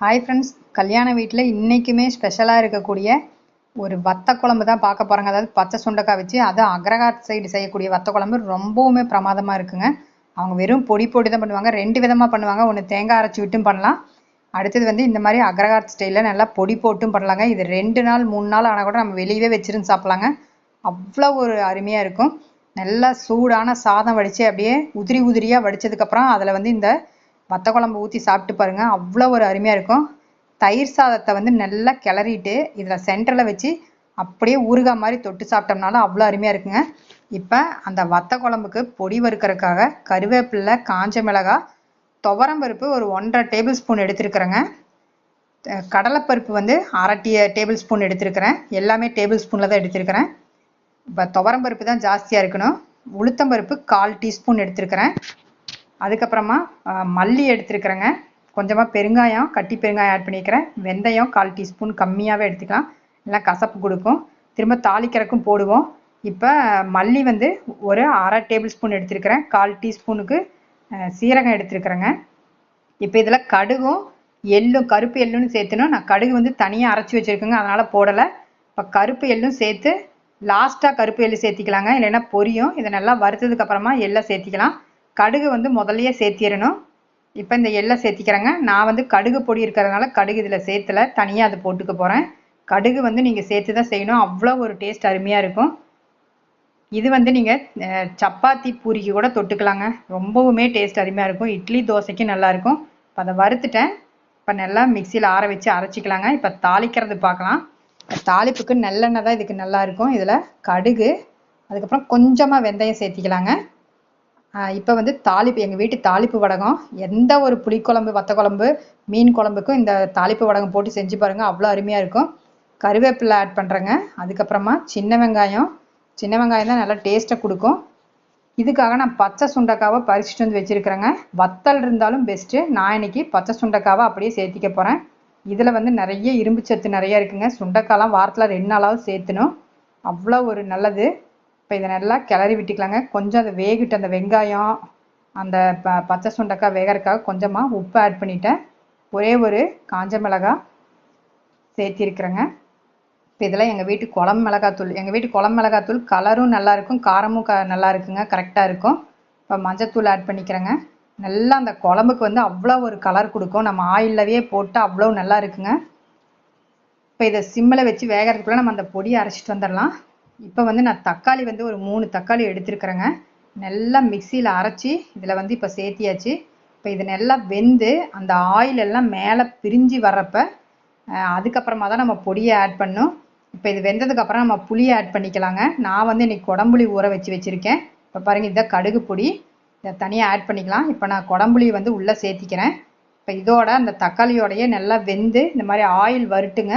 Hi friends கல்யாண வீட்டில் இன்றைக்குமே ஸ்பெஷலாக இருக்கக்கூடிய ஒரு வத்த குழம்பு தான் பார்க்க போகிறாங்க அதாவது பச்சை சுண்டக்காய் வச்சு அது அக்ரஹாட் சைடு செய்யக்கூடிய வத்த குழம்பு ரொம்பவுமே பிரமாதமாக இருக்குங்க. அவங்க வெறும் பொடி பொடி தான் பண்ணுவாங்க. ரெண்டு விதமாக பண்ணுவாங்க. ஒன்று தேங்காய் அரைச்சி விட்டும் பண்ணலாம். அடுத்தது வந்து இந்த மாதிரி அக்ரஹாட் ஸ்டைலில் நல்லா பொடி போட்டும் பண்ணலாங்க. இது ரெண்டு நாள் மூணு நாள் ஆனால் கூட நம்ம வெளியவே வச்சிருந்து சாப்பிட்லாங்க. அவ்வளோ ஒரு அருமையாக இருக்கும். நல்லா சூடான சாதம் வடித்து அப்படியே உதிரி உதிரியாக வடித்ததுக்கப்புறம் அதில் வந்து இந்த வத்த குழம்பு ஊற்றி சாப்பிட்டு பாருங்க. அவ்வளோ ஒரு அருமையாக இருக்கும். தயிர் சாதத்தை வந்து நல்லா கிளறிட்டு இதில் சென்டரில் வச்சு அப்படியே ஊறுகாய் மாதிரி தொட்டு சாப்பிட்டோம்னாலும் அவ்வளோ அருமையாக இருக்குங்க. இப்போ அந்த வத்த குழம்புக்கு பொடி வறுக்கிறதுக்காக கருவேப்பிலை காஞ்ச மிளகாய் துவரம்பருப்பு ஒரு ஒன்றரை டேபிள் ஸ்பூன் எடுத்துருக்குறேங்க கடலைப்பருப்பு வந்து அரை டீ டேபிள் ஸ்பூன் எடுத்துருக்கிறேன். எல்லாமே டேபிள் ஸ்பூனில் தான் எடுத்திருக்கிறேன். இப்போ துவரம்பருப்பு தான் ஜாஸ்தியாக இருக்கணும். உளுத்தம்பருப்பு கால் டீஸ்பூன் எடுத்துருக்கிறேன். அதுக்கப்புறமா மல்லி எடுத்துருக்குறேங்க. கொஞ்சமாக பெருங்காயம் கட்டி பெருங்காயம் ஆட் பண்ணிக்கிறேன். வெந்தயம் கால் டீஸ்பூன் கம்மியாகவே எடுத்துக்கலாம். இல்லை கசப்பு கொடுக்கும். திரும்ப தாளிக்கிறக்கும் போடுவோம். இப்போ மல்லி வந்து ஒரு அரை டேபிள் ஸ்பூன் எடுத்துருக்குறேன். கால் டீஸ்பூனுக்கு சீரகம் எடுத்துருக்குறேங்க. இப்போ இதில் கடுகும் எள்ளும் கருப்பு எள்ளுன்னு சேர்த்துணும். நான் கடுகு வந்து தனியாக அரைச்சி வச்சுருக்கேங்க. அதனால் போடலை. இப்போ கருப்பு எள்ளும் சேர்த்து லாஸ்ட்டாக கருப்பு எள்ளு சேர்த்திக்கலாங்க. இல்லைன்னா பொரியும். இதை நல்லா வறுத்ததுக்கு அப்புறமா எள்ளை சேர்த்திக்கலாம். கடுகு வந்து முதல்லையே சேர்த்திடணும். இப்போ இந்த எள்ளை சேர்த்திக்கிறேங்க. நான் வந்து கடுகு பொடி இருக்கிறதுனால கடுகு இதில் சேர்த்துல. தனியாக அது போட்டுக்க போகிறேன் கடுகு வந்து நீங்கள் சேர்த்து தான் செய்யணும். அவ்வளோ ஒரு டேஸ்ட் அருமையாக இருக்கும். இது வந்து நீங்கள் சப்பாத்தி பூரிக்கு கூட தொட்டுக்கலாங்க. ரொம்பவுமே டேஸ்ட் அருமையாக இருக்கும். இட்லி தோசைக்கு நல்லாயிருக்கும் இப்போ அதை வறுத்துட்டேன். இப்போ நல்லா மிக்சியில் ஆற வச்சு அரைச்சிக்கலாங்க. இப்போ தாளிக்கிறது பார்க்கலாம் தாளிப்புக்கு நல்லெண்ணெய் தான் இதுக்கு நல்லா இருக்கும். இதில் கடுகு அதுக்கப்புறம் கொஞ்சமாக வெந்தயம் சேர்த்திக்கலாங்க. இப்போ வந்து தாளிப்பு எங்கள் வீட்டு தாளிப்பு வடகம். எந்த ஒரு புளிக்குழம்பு வத்த குழம்பு மீன் குழம்புக்கும் இந்த தாளிப்பு வடகம் போட்டு செஞ்சு பாருங்கள் அவ்வளோ அருமையாக இருக்கும். கருவேப்பிலை ஆட் பண்ணுறேங்க அதுக்கப்புறமா சின்ன வெங்காயம். சின்ன வெங்காயம் தான் நல்லா டேஸ்ட்டை கொடுக்கும். இதுக்காக நான் பச்சை சுண்டக்காவை பறிச்சுட்டு வந்து வச்சுருக்கிறேங்க. வத்தல் இருந்தாலும் பெஸ்ட்டு நான் இன்னைக்கு பச்சை சுண்டக்காவை அப்படியே சேர்த்திக்க போகிறேன் இதில் வந்து நிறைய இரும்பு சத்து நிறைய இருக்குங்க. சுண்டக்காய்லாம் வாரத்தில் ரெண்டு நாளாவது சேர்த்துணும். அவ்வளோ ஒரு நல்லது. இப்போ இதை நல்லா கிளறி விட்டுக்கலாங்க. கொஞ்சம் அதை வேகிட்டு அந்த வெங்காயம் அந்த ப பச்சை சுண்டக்காய் வேகறதுக்காக கொஞ்சமாக உப்பு ஆட் பண்ணிட்டேன். ஒரே ஒரு காஞ்ச மிளகாய் சேர்த்திருக்கிறேங்க. இப்போ இதெல்லாம் எங்கள் வீட்டு குழம்பு மிளகாத்தூள் எங்கள் வீட்டு குழம்பு மிளகாத்தூள் கலரும் நல்லாயிருக்கும் காரமும் க நல்லா இருக்குங்க. கரெக்டாக இருக்கும். இப்போ மஞ்சத்தூள் ஆட் பண்ணிக்கிறேங்க. நல்லா அந்த குழம்புக்கு வந்து அவ்வளோ ஒரு கலர் கொடுக்கும். நம்ம ஆயிலவே போட்டு அவ்வளோ நல்லா இருக்குங்க. இப்போ இதை சிம்மில் வச்சு வேகறதுக்குள்ளே நம்ம அந்த பொடியை அரைச்சிட்டு வந்துடலாம் இப்போ வந்து நான் தக்காளி வந்து ஒரு மூணு தக்காளி எடுத்துருக்குறேங்க. நல்லா மிக்சியில் அரைச்சி இதில் வந்து இப்போ சேர்த்தியாச்சு. இப்போ இது நல்லா வெந்து அந்த ஆயில் எல்லாம் மேலே பிரிஞ்சு வர்றப்ப அதுக்கப்புறமா தான் நம்ம பொடியை ஆட் பண்ணும். இப்போ இது வெந்ததுக்கப்புறம் நம்ம புளியை ஆட் பண்ணிக்கலாங்க. நான் வந்து இன்னைக்கு குடம்புளி ஊற வச்சு வச்சுருக்கேன். இப்போ பாருங்கள் இதுதான் கடுகு பொடி. இதை தனியாக ஆட் பண்ணிக்கலாம். இப்போ நான் குடம்புளி வந்து உள்ளே சேர்த்திக்கிறேன். இப்போ இதோட அந்த தக்காளியோடையே நல்லா வெந்து இந்த மாதிரி ஆயில் வருட்டுங்க.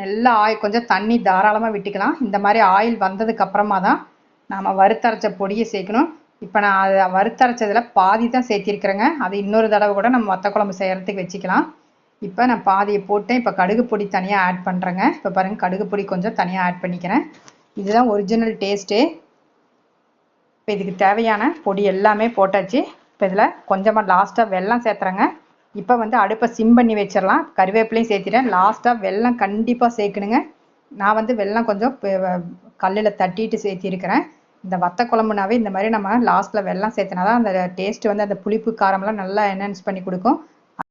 நல்லா ஆயில் கொஞ்சம் தண்ணி தாராளமாக விட்டுக்கலாம். இந்த மாதிரி ஆயில் வந்ததுக்கு அப்புறமா தான் நாம் வறுத்தரைச்ச பொடியை சேர்க்கணும். இப்போ நான் அதை வறுத்தரைச்சதில் பாதி தான் சேர்த்திருக்கிறேங்க. அது இன்னொரு தடவை கூட நம்ம வத்த குழம்பு செய்கிறதுக்கு வச்சுக்கலாம். இப்போ நான் பாதியை போட்டேன். இப்போ கடுகு பொடி தனியாக ஆட் பண்ணுறேங்க இப்போ பாருங்கள் கடுகு பொடி கொஞ்சம் தனியாக ஆட் பண்ணிக்கிறேன். இதுதான் ஒரிஜினல் டேஸ்ட்டே இப்போ இதுக்கு தேவையான பொடி எல்லாமே போட்டாச்சு. இப்போ இதில் கொஞ்சமாக லாஸ்ட்டாக வெள்ளம் சேர்த்துறேங்க. இப்போ வந்து அடுப்பை சிம் பண்ணி வச்சிடலாம். கருவேப்பிலையும் சேர்த்திட்டேன். லாஸ்ட்டாக வெல்லம் கண்டிப்பாக சேர்க்கணுங்க. நான் வந்து வெள்ளம் கொஞ்சம் கல்லில் தட்டிட்டு சேர்த்திருக்கிறேன். இந்த வத்த குழம்புனாவே இந்த மாதிரி நம்ம லாஸ்ட்டில் வெள்ளம் சேர்த்தனா தான் அந்த டேஸ்ட் வந்து அந்த புளிப்பு காரம்லாம் நல்லா என்ஹான்ஸ் பண்ணி கொடுக்கும்.